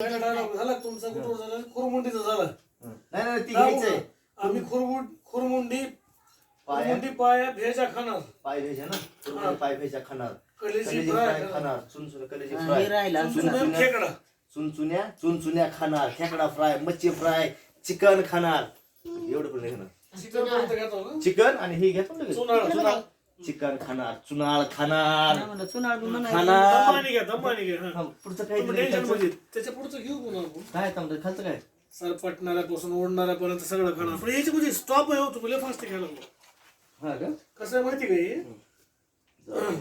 पहिला डायलॉग झाला तुमचा कुठवर झाला? खुरमुंडीचा झाला. नाही नाही ती घ्यायचंय आम्ही खुरमुंड खुरमुंडी पाया. खुरमुंडी पाया भेजा खाणार. पाय भेजा ना? पूर्ण पाय भेजा खाणार. कलेजी कलेजी फ्राय फ्राय खाणार. चुनचुन कलेजी फ्राय. हे राहिलं. चुनचुन्या- चुनचुन्या खेकडा. चुनचुन्या चुनचुन्या खाणार. खेकडा फ्राय मच्छी फ्राय चिकन खाणार. एवढं पण नाही खाणार. चिकन पर्यंत घेतो? का चिकन आणि हे घेतो ना लगेच. चुनाळ. चुनाळ चिकन खाणार चुनाळ खाणार. म्हणलं, चुनाळ बी म्हणायचं. खाणार. दमानी घ्या दमानी घ्या. हा. हा, पुढचं काय तुम्ही टेन्शनमध्ये. त्याच्या पुढचं घेऊ आपण. काय थांबतं खालचं काय? सरपटणाऱ्यापासून ओढणाऱ्यापर्यंत सगळं खाणार. पण याची म्हणजे स्टॉप आहे हो तुम्ही फास्ट घ्यायला लागलो. हा का? कसं आहे माहिती का हे?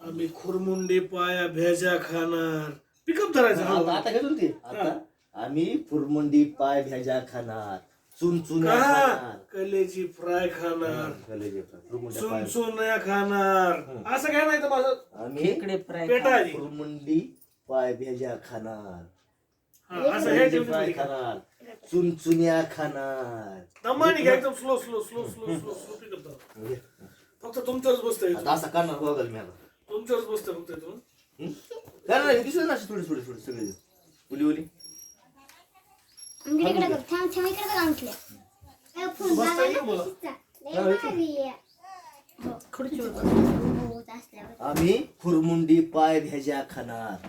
आम्ही खुरमुंडी पाया भेजा खाणार. पिकअप धरायचं आता हळू. आता घेतो ना ते आता आम्ही फुरमुंडी पाय भेजा खाणार. चुनचुन्या का खाणार. कलेजी फ्राय खाणार? कलेजी फ्राय, सुनसुन्या खाणार. असं काय नाही तर माझं आम्ही खेकडे फ्राय पेटा आधी पाय भेजा खाणार. हा, असं हे कलेजी फ्राय ठेवून खाणार. चुनचुन्या खाणार. दमानी घ्या एकदम slow slow slow slow slow slow pickup धरा फक्त तुमच्यावरच बसतंय आता असं करणार बघाल मी आता. तुमच्यावरच बसतंय फक्त इथून. हं? नाही नाही दिसत ना अशी थोडी थोडी थोडी सगळे उली उली. आमच्या इकडे बघ थांब थांब इकडे बघ आमच्या ए, फुल बसता जागा येईल ना मला. कशीचा. लय भारी आहे. खुर्चीवर बस. हो, असल्यावर. आम्ही फुरमुंडी पाय भेजा खाणार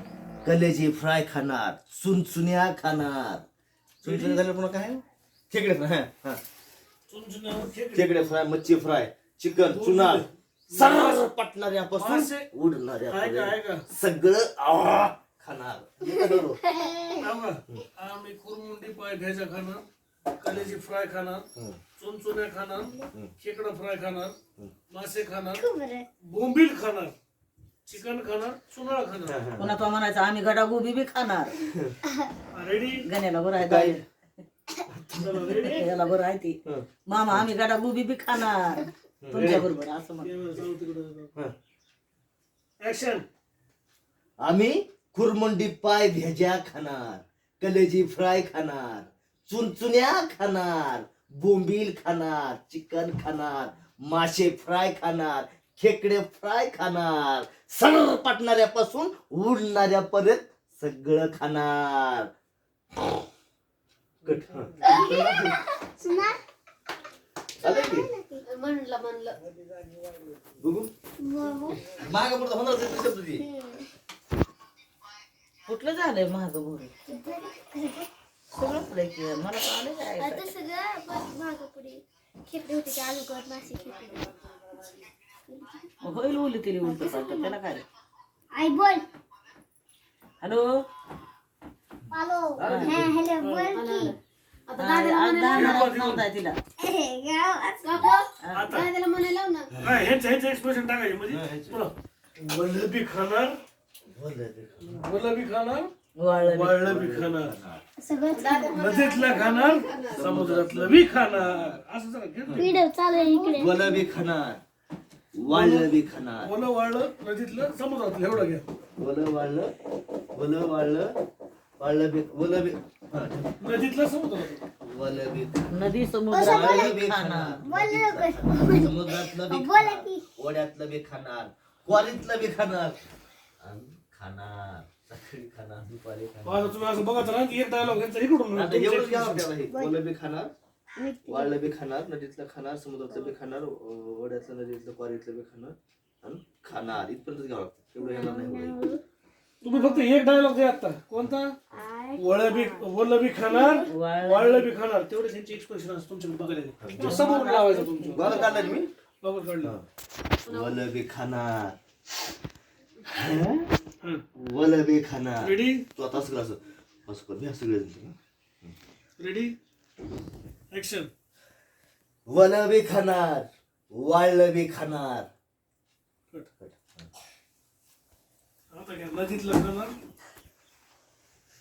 कलेजी फ्राय खाणार चुनचुन्या खाणार चुनचुन्या झाल्या पुन्हा काय खेकडे फ्राय हा, हा. खेकडे. फ्राय मच्छी फ्राय चिकन चुना सर्व पटणाऱ्यापासून मासे. ऐका उडणाऱ्या सगळं आह, खाणार. हे काय का? आम्ही कुरमुंडी पाय भेजा खाणार कलेजी फ्राय खाणार हं. चुनचुन्या खाणार खेकडा फ्राय खाणार मासे खाणार. बोंबील खाणार चिकन खाणार चुनाळ खाणार. पुन्हा तो म्हणायचा आम्ही गडा गोबी बी खाणार रेडी गण्याला बरं? आहे चला रेडी याला बरं आहे ती. हं. मामा आम्ही गडा गोबी बी खाणार तुमच्या बरोबर असं म्हण ऍक्शन आम्ही खुरमुंडी पाय भेजा खाणार कलेजी फ्राय खाणार चुनचुन्या खाणार बोंबील खाणार चिकन खाणार मासे फ्राय खाणार खेकडे फ्राय खाणार सगळं पाटणाऱ्यापासून उडणाऱ्यापर्यंत सगळं खाणार? म्हणलं म्हणलं. मागं पुढं होणार ते शब्द दे. कुठलं झालंय महाग भोरे? सगळं पुढे की मला काय सगळं बस मागं पुढे. खेकडे होते ते आलू कर मासे खेकडे होईल उली तिली उलट पालट त्याला काय आई बोल. हॅलो? हॅलो हा. हॅलो बोल की. नव्हता तिला. म्हणायला लाव ना. ह्याचं ह्याचं एक्सप्रेशन टाकायचे म्हणजे. वल्लभी खाणार वल्लभी खाणार वाळलं बी. वाळलं बी खाणार सगळं नदीतलं खाणार समुद्रातलं बी खाणार. असं जरा घे ना. व्हिडिओ चालू आहे इकडे. वलं बी खाणार. वाळलं बी खाणार. ओलं वाळलं नदीतलं समुद्रातलं. एवढं घ्या. वलं वाळलं वलं वाळलं वाळलं बी वलं बी हा, नदीतलं समुद्रातलं. वलं बी नदी समुद्र. वाळलं बी खाणार. बोल समुद्रातलं बी बोला खाणार. की ओढ्यातलं बी खाणार. क्वारीतलं बी खाणार. आणि खाणार. सकाळी खाणार दुपारी खाणार. आता तुम्ही असं बघत राहा की एक डायलॉग यांचा इकडून आता एवढंच घ्यावं आपल्याला हे. बी खाणार. वाळलं बी खाणार नदीतलं खाणार समुद्रातलं बी खाणार ओ- ओढ्यातलं नदीतलं क्वारीतलं बी खाणार आणि खाणार. इथपर्यंत घ्यावं लागतं. एवढं येणार नाही. तुम्ही फक्त एक डायलॉग द्या आता. कोणता? आय. वळ बी वल्ल बी खाणार वाळलं वाळलं बी खाणार. तेवढेच यांचे एक्सप्रेशन असं तुमच्याकडे बघायला ते समोर लावायचं तुमच्या. बघा काढलं ना मी. बघत काढलं. वलं बी खाणार. हं. वलं बी खाणार रेडी तू आता असं असं. असं कर. मी असं रेडी ऍक्शन वलं बी खाणार वाळलं बी खाणार आता घ्या. नदीतलं खाणार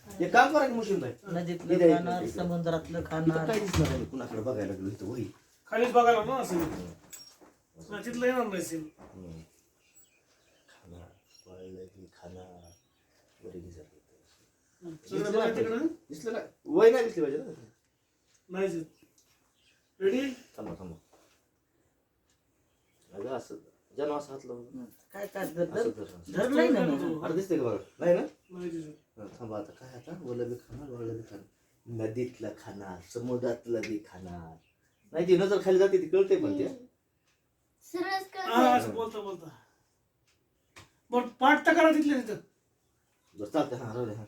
हे काम करा की मुशीन नदीतलं खाणार समुद्रातलं खाणार काय दिसणार नाही कुणाकडे बघायला गेलो इथं? वही. खालीच बघायला ना असं. नाही, तिथलं येणार नाही सीन. खाणार वाळलं बी खाणार तिकडं? दिसलं वय नाही दिसली पाहिजे ना? नाही रेडी थांबा थांबा. अगं असं जन्म असं हात लावून काय काय धर- धरलंय ना. अरे दिसते का बघा नाही ना? थांबा आता काय आता? ओलं बी खाणार वाळलं बी खाणार. नदीतलं खाणार समुद्रातलं बी खाणार. नाही ती नजर खाली जाते ती कळते पण ते. असं बोलता बोलता. बरं पाठ तर करा तिथले तिथं. चालते हा राहू दे हा.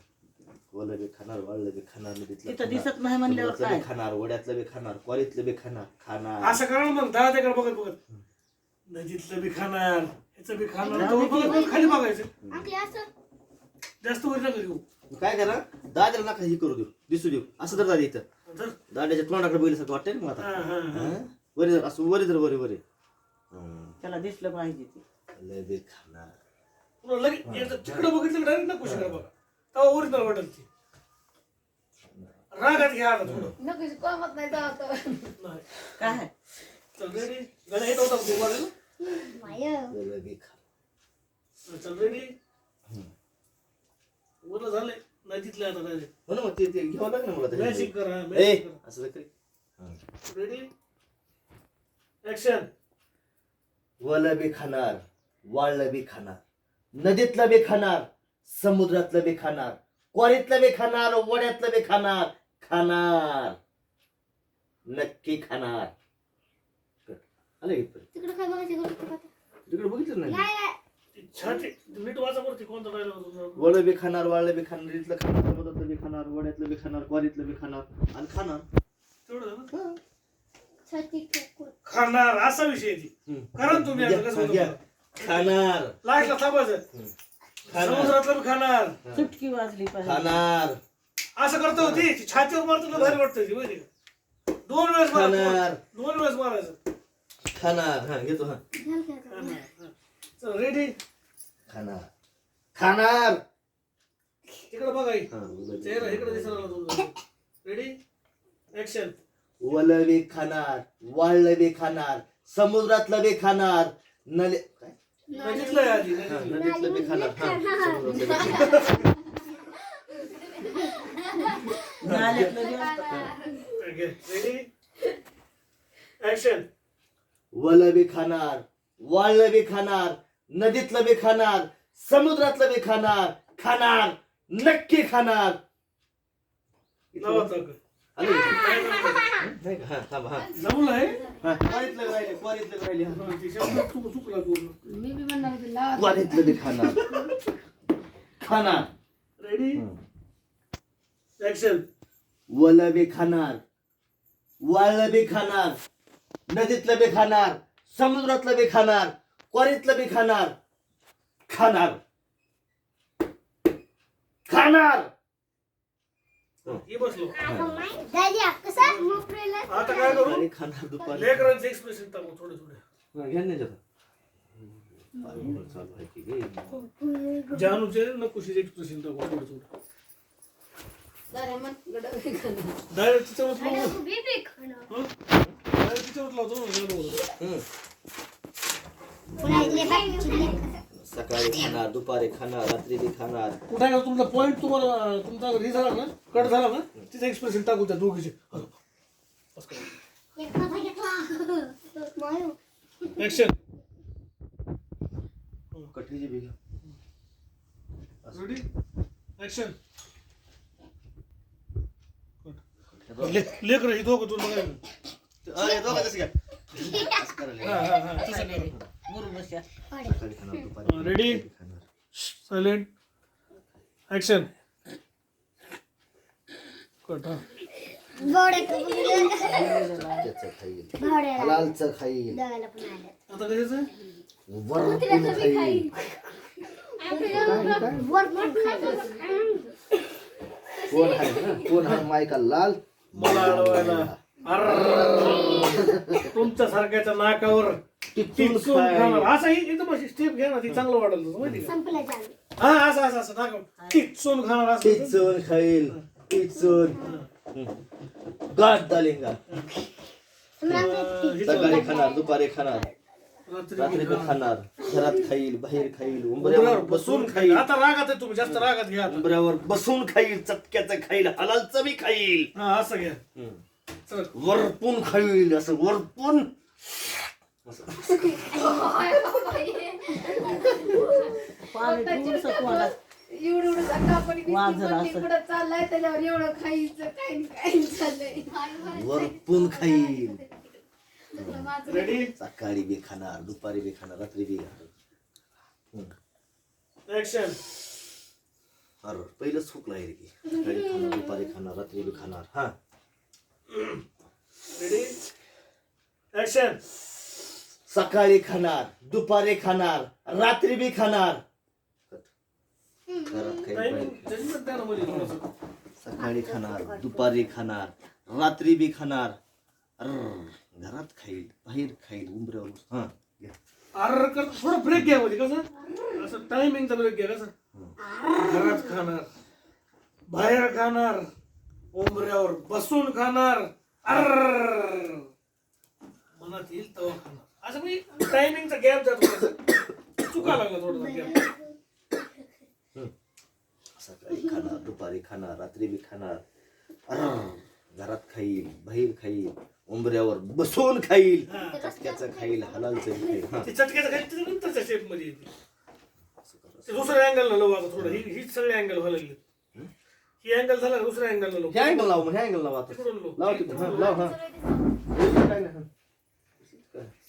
ओलं बी खाणार वाळलं बी खाणार नदीतलं तिथं खाणार, दिसत नाही म्हणल्यावर समुद्रातलं काय? खाणार वड्यातलं बी खाणार क्वारीतलं बी खाणार खाणार. असं करा ना मग दहा त्याकडे बघत बघत. नदीतलं बी खाणार ह्याचं बी खाणार. बघत बघत खाली बघायचं. असं. जास्त वर नका घेऊ. काय करा? दाद्याला नका हे करू देऊ दिसू देऊ. असं तर दादी इथं. धर. दाद्याच्या तोंडाकडे बघितल्यासारखं वाटतंय ना मग हा, आता? हा, हा. हं? वरी धर, असं वरी धर वरी वरी. हं. त्याला दिसलं पाहिजे ते. लय बी खाणार. पुन्हा लगेच तिकडे बघितलं डायरेक्ट ना कुशीकडे बघा. तेव्हा ओरिजिनल वाटेल ती. रागात घ्या आता थोडं. नको कोमत नाही जात. नाही. काय? चल रेडी गाणं येत होता तू माय. चल रेडी झालंय. नदीतलं आता डायरेक्ट हो ना मग ते ते घ्यावं लागलं मला ते. मॅजिक करा ए मॅजिक करा. असं करी. रेडी ऍक्शन वलं बी खाणार वाळलं बी खाणार. नदीतलं बी खाणार समुद्रातलं बी खाणार क्वारीतलं बी खाणार वड्यातलं बी खाणार खाणार नक्की खाणार आले इथपर्यंत. तिकडे काय बघायचं तिकडे तिकडे बघितलं नाही. छाती नीट वाचा बरं कोणता डायलॉग वडं बी खाणार वाळलं बी खाणार नदीतलं खाणार समुद्रातलं बी खाणार वड्यातलं बी खाणार क्वारीतलं बी खाणार आणि खाणार तेवढं झालं? हं. छाती ठोकून. खाणार असा विषय आहे ती हं. करा ना तुम्ही आता कसं? खाणार. लास्टला थांबायचं. खाणार. समुद्रातलं बी खाणार. चुटकी वाजली पाहिजे. खाणार. असं करतो होती. ती छातीवर मारतो ना भारी वाटतं ती माहिती का? दोन वेळेस मारायचं. खाणार. दोन वेळेस मारायचं. खाणार. हा घेतो हा. हा. रेडी खाणार. खाणार. तिकडे बघा ही. चेहरा इकडे दिसायला तुमचा. रेडी ऍक्शन वलं बी खाणार. वाळलं बी खाणार. समुद्रातलं बी खाणार. नले काय? नदीतलं आहे आधी हा, नदीतलं. नदीतलं बी खाणार ऍक्शन वलं बी खाणार वाळलं बी खाणार नदीतलं बी खाणार समुद्रातलं बी खाणार खाणार नक्की खाणार. टाक. अरे इथे? नाही का? हा, हा. हा, क्वारीतलं राहिले, क्वारीतलं राहिले, हा. ते शब्द चुक- चुकला पूर्ण मी बी म्हणणार होते लावा. क्वारीतलं खाणार खाणार रेडी ऍक्शन वलं बी खाणार वाळलं बी खाणार नदीतलं बी खाणार समुद्रातलं बी खाणार क्वारीतलं बी खाणार खाणार खाणार बसलो? आता काय करू खाणार दुपारी लेकरांचं एक्सप्रेशन टाकू थोडे थोडे हा, घ्या ना जरा. पाय चालू आहे की घे. जानूचे नकुशीचे एक्सप्रेशन टाकू थोडे थोडे. डायरेक्ट तिच्यावरच लावू. डायरेक्ट तिच्यावरच लावतो ना. हं. सकाळी खाणार दुपारी खाणार रात्री बी खाणार. कुठे आहे का तुमचा पॉईंट तुम्हाला तुमचा हे झाला ना? कट झाला ना? तिथे एक्सप्रेशन टाकू त्या दोघीचे. ऍक्शन बी घ्या. रेडी ऍक्शन लेकर हे दोघं तुला बघायला. अरे, दोघं तसं घ्या. असं करायला. हा हा हा. तसं करा. खाणार. सायलेंट ऍक्शन कट हा खाईल. आता कशाचं? वरपून खाईल. कोण आहे ना? कोण आहे मायका लाल मला अडवायला. तुमच्या सारख्याच्या नाकावर. खाणार असं ही एकदम अशी स्टेप घ्या ना ती चांगलं वाटेल तुझं माहिती का? संपलं झालं. हा असं असं असं खाणार असं. टिचून खाईल टिचून गाठ दालिंगा अं, हिचं सकाळी खाणार दुपारी खाणार. रात्री रात्री बी खाणार. घरात खाईल बाहेर खाईल उंबऱ्यावर उंबऱ्यावर बसून बसून खाईल. आता रागात आहे तुम्ही जास्त रागात घ्या आता. उंबऱ्यावर बसून खाईल चटक्याचं खाईल हलालचं बी खाईल. हा असं घ्या. चल. वरपून खाईल असं वरपून. पाणी थोडंसं एवढं एवढं सांगा आपण वाजर असं. पुढं चाललाय त्याच्यावर एवढं खायचं काही काही चाललंय वरपून खाईल रेडी सकाळी बी खाणार दुपारी बी खाणार रात्री बी खाणार ऍक्शन अरे पहिलंच हुकला आहे रे की सकाळी खाणार दुपारी खाणार रात्री बी खाणार हा रेडी ऍक्शन सकाळी खाणार दुपारी खाणार रात्री बी खाणार. घरात थोडंसं. सकाळी खाणार दुपारी खाणार रात्री बी खाणार. अर्र, घरात खाईल बाहेर खाईल उंबऱ्यावर बस- हा घ्या. अर्र कर थोडं ब्रेक घ्या मध्ये कसं? असं टायमिंगचा ब्रेक घ्या कसं? घरात खाणार बाहेर खाणार उंबऱ्यावर बसून खाणार. अर्र. मनात येईल तेव्हा खाणार. असं मी टायमिंगचा गॅप जातो. चुका लागला थोडासा गॅप सकाळी खाणार दुपारी खाणार रात्री बी खाणार. अर्र, घरात खाईल बाहेर खाईल उंबऱ्यावर बसून खाईल. चटक्याचं खाईल हलालचं खाईल. हा. ते चटक्याचं काही त्याच्या नंतरच्या शेपमध्ये येते. ते दुसऱ्या अँगल लावू आता थोडं. ही हीच सगळे अँगल व्हायला लागले ही अँगल झाला दुसऱ्या अँगल लावू. ह्या अँगल लाव मग ह्या अँगल लाव आता. तिकडून लावू. लाव हा, लाव हा. काय नाही, हा.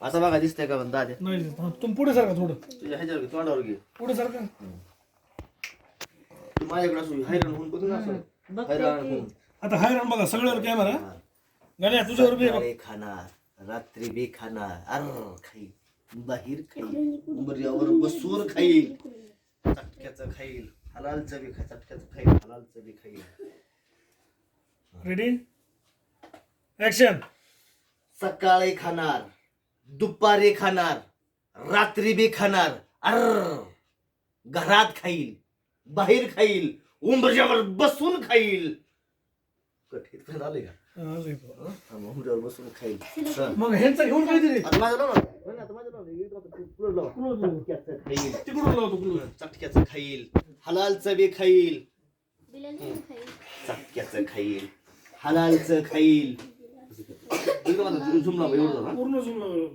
असं बघा दिसतंय का पण दाद्या नाही दिसत. हा, तुम्ही पुढे सारखा थोडं. तुझ्या ह्याच्यावर घे तोंडावर घे. पुढे सारखा तू माझ्याकडे असू हैराण होऊन बघ ना असं. हैराण होऊन. आता हाय राम बघा सगळ्यावर कॅमेरा गाण्या तुझ्यावर बी आहे बघ. सकाळी खाणार रात्री बी खाणार अर्र खाईल बाहेर खाईल उंबऱ्यावर बसून खाईल चटक्याचं खाईल हलालचं बी खाईल चटक्याचं खाईल हलालचं बी खाईल रेडी ऍक्शन सकाळी खाणार. दुपारी खाणार रात्री बी खाणार. अर्र घरात खाईल बाहेर खाईल उंबऱ्यावर बसून खाईल. कठीण पण आले का? हा, मग बसून खाईल. हा. मग ह्यांचा घेऊन काहीतरी आता माझं लाव. ना. होय ना, आता माझं लाव. ना. हे लाव, तू पुढं लाव. पुढं लाव. चटक्याचं खाईल. तिकडून लावतो चटक्याचं खाईल. हलालचं बी खाईल. चटक्याचं खाईल. हलालचं खाईल. इकडं माझं झुम लाव, एवढं. पूर्ण झूम लावलं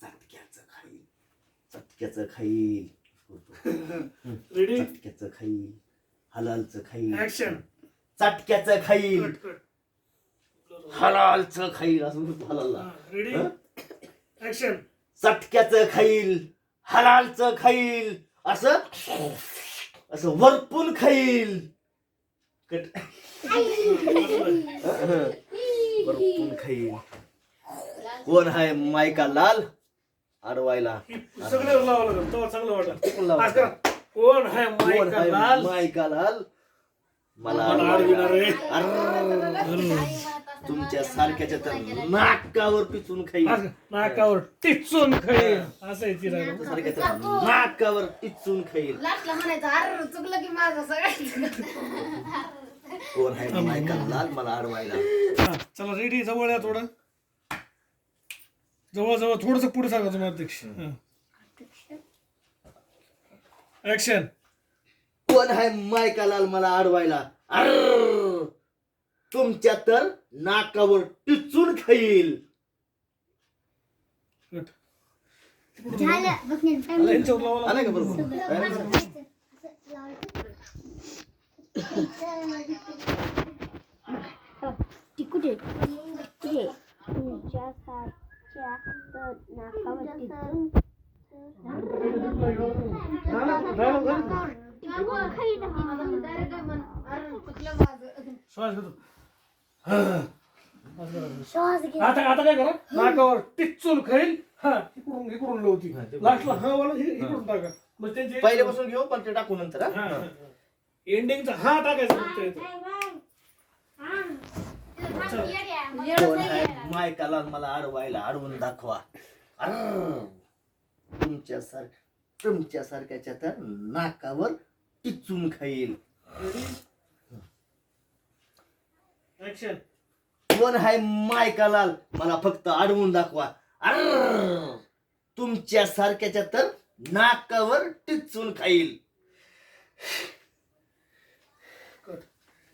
चटक्याचं खाईल. चटक्याचं खाईल. रेडी चटक्याचं खाईल. हलालचं खाईल. ऍक्शन चटक्याचं खाईल. हलालचं खाईल. असं हलालला. रेडी? ऍक्शन चटक्याचं खाईल. हलालचं खाईल. असं? असं वरपून खाईल. कट वरपून खाईल. कोण आहे मायका लाल? अडवायला सगळ्यावर लावावं लागेल तेव्हा चांगलं वाटलं. तिकडून लावा. आज करा. कोण आहे कोण मायका आहे लाल? मायका लाल? मला मला. अडविणार अर्र. तुमच्या सारख्याच्या तर नाकावर पिचून खाईल. आज नाकावर टिचून खाईल. असं आहे सारख्याच्या नाकावर टिचून खाईल. लास्टला म्हणायचं अरे चुकलं की माझं सगळं. कोण आहे मायका लाल? मला अडवायला चला रेडी जवळ या थोडं. जवळ जवळ थोडस पुढे सांगा तुम्ही अध्यक्ष ऍक्शन कोण आहे मायका लाल मला अडवायला अर्र तुमच्या तर नाकावर टिचून खाईल. आलाय का बरोबर? कुठे कुठे तुमच्या सारख्या तर नाकावरती श्वास घेतो. आता आता काय करा? नाकावर टिचून खाईल. हा इकडून इकडून लावती लास्टला हा वाला हे इकडून टाका. मग त्यांचे पहिल्यापासून घेऊ पण ते टाकू नंतर हा? एंडिंगचा हा टाकायचा फक्त इथं. कोण आहे? मायका लाल मला अडवायला अडवून दाखवा. अर्र तुमच्या सार तुमच्या सारख्याच्या तर नाकावर टिचून खाईल. कोण आहे मायकालाल मला फक्त अडवून दाखवा. अर्र तुमच्या सारख्याच्या तर नाकावर टिचून खाईल आलं एवढं का? पुढचं नाही घेतलं नॉर्मल फक्त पुढे गेले निघायला लागले मग. झालं व्हिडिओ पूर्ण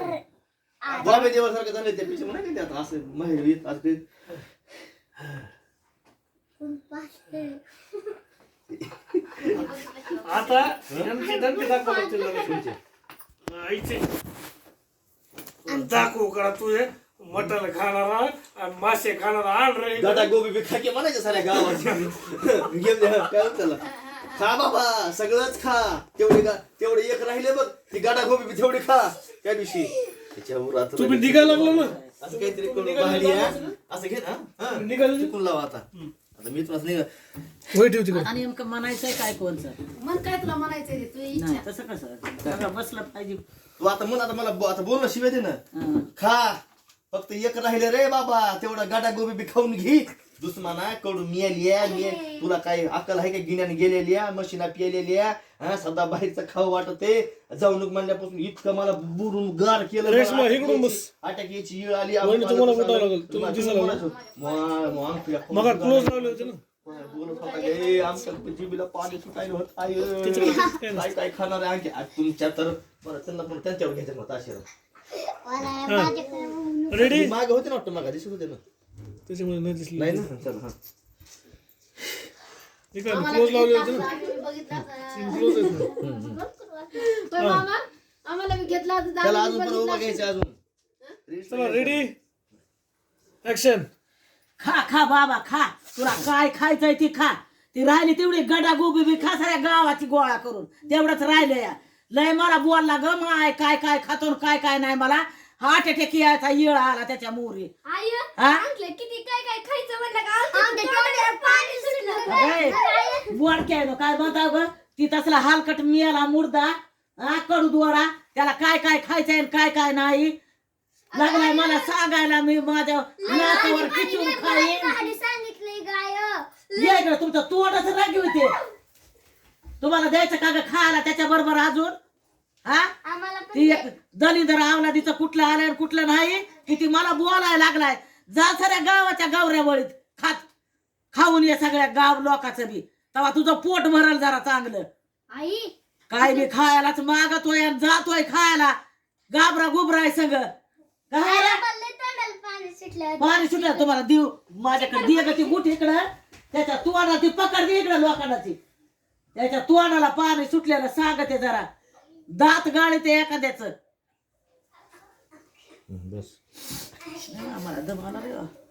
बॉबे देवासारखं झालं त्या पिक्चर नाही का ते आता असं माहेर येत असं ते. आता यांचे दणके दाखवा लागतील जरा. आईचे. दाखवू करा तुझे मटण खाणारा आणि मासे खाणारा आण रे. दादा गोबी बी खाके म्हणायचे साऱ्या गावात. घेऊन द्या, काय म्हणतात त्याला? खा बाबा सगळंच खा. तेवढे गा तेवढे एक राहिले बघ. ती गाडा गोबी बी तेवढी खा. त्या दिवशी. त्याच्यावर आता तुम्ही निघायला लागलो ना? असं काहीतरी करून बाहेर या. असं घे ना. हा. निघाल चिकून लावा आता. आता मी तुला निघा होय ठेव तिकडे. आणि नेमकं म्हणायचंय काय कोणचं? मन काय तुला म्हणायचंय ते? तुझी नाही इच्छा तसं कसं? सगळं बसलं पाहिजे. तू आता म्हण आता मला बो- आता बोल ना शिवाय दे ना. हं. खा. फक्त एक राहिले रे बाबा. तेवढा गाडा गोबी बी खाऊन घे. दुश्मना कडून मिळाल्या मिळ तुला काय अक्कल आहे का? गिन्याने गेलेल्या मशीना पिलेल्या. हा सदा बाहेरचं खाऊ वाटते जाऊन म्हणल्यापासून इतकं मला बुरून गार केलं रेश्मा, इकडून बस. अटॅक येळ आली. तुम्हाला क्लोज लावले होते ना. आमच्या जिबीला पाणी सुटायला होत आहे. काय काय खाणार आहे तुमच्या तर बरं त्यांना पण त्यांच्यावर घ्यायचं मग आशीर्वाद रेडी मागे होते ना वाटतं मागा दिसत होते ना. त्याच्यामुळे नाही दिसली. नाही ना चल हा. ठीक आहे क्लोज लावले होते ना? क्लोज आहेत ना. पण मामा? आम्हाला मी घेतला होता त्याला अजून पण उभा घ्यायचं अजून. चला रेडी ऍक्शन खा खा बाबा खा. तुला काय खायचंय ती खा. ती राहिली तेवढी गडा गोबी बी खा साऱ्या गावाची गोळा करून. तेवढंच राहिलं या. लय मला बोलला ग माय काय काय खातो न काय काय नाही मला. हार्ट अटॅक यायचा येळ आला त्याच्या मोरी. आई हा? आणलं किती? काय काय खायचं म्हणलं का? आमच्या तोंडाला पाणी सुटलं बोड काय नो काय म्हणता ग ती तसला हालकट मियाला मुर्दा हा कडू दोरा. त्याला काय काय खायचंय आणि काय काय नाही. लागलाय मला सांगायला मी माझ्या नाकावर किचून खाईन. सांगितलंय गाय. ये इकडे तुमचं तोंडच रागी होते तुम्हाला द्यायचं का ग खायला त्याच्या बरोबर अजून? हा? आम्हाला पण ती एक दलिंदर कुठलं आलंय कुठलं नाही की ती मला बोलायला लागलाय. जा सगळ्या गावाच्या गावऱ्या वळीत खात. खाऊन ये सगळ्या गाव लोकांचं बी. तेव्हा तुझं पोट भरल जरा चांगलं. आई काय बी खायलाच मागतोय आणि जातोय खायला. गाबरा गुबराय सगळं. मला तोंडाला पाणी सुटलं पाणी सुटलं तुम्हाला देऊ. माझ्याकडे दे ग ती बुट इकडं. त्याच्या तोंडा ती पकड दे इकडं लोकांना ती. त्याच्या तोंडाला पाणी सुटलेलं सांगते जरा. दात गाळे ते एखाद्याच बस. आम्हाला दम आला रे.